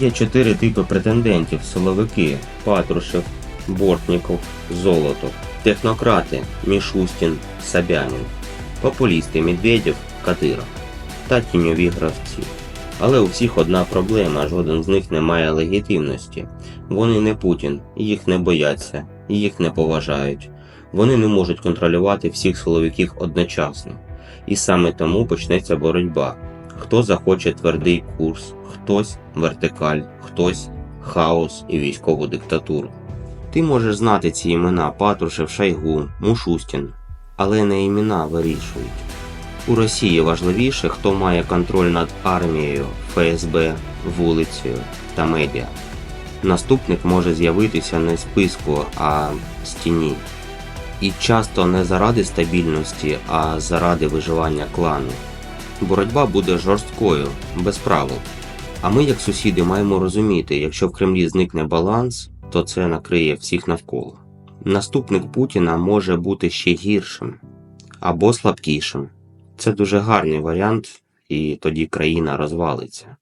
Є чотири типи претендентів: силовики, Патрушев, Бортніков, Золотов, технократи Мішустін, Собянін, популісти Медведєв, Кадиров та тіньові гравці. Але у всіх одна проблема, жоден з них не має легітимності. Вони не Путін, їх не бояться, їх не поважають. Вони не можуть контролювати всіх силовиків одночасно. І саме тому почнеться боротьба. Хто захоче твердий курс, хтось вертикаль, хтось хаос і військову диктатуру. Ти можеш знати ці імена Патрушев, Шайгу, Мушустін, але не імена вирішують. У Росії важливіше, хто має контроль над армією, ФСБ, вулицею та медіа. Наступник може з'явитися не списку, а в стіні. І часто не заради стабільності, а заради виживання клану. Боротьба буде жорсткою, без правил. А ми, як сусіди, маємо розуміти, якщо в Кремлі зникне баланс, то це накриє всіх навколо. Наступник Путіна може бути ще гіршим або слабкішим. Це дуже гарний варіант, і тоді країна розвалиться.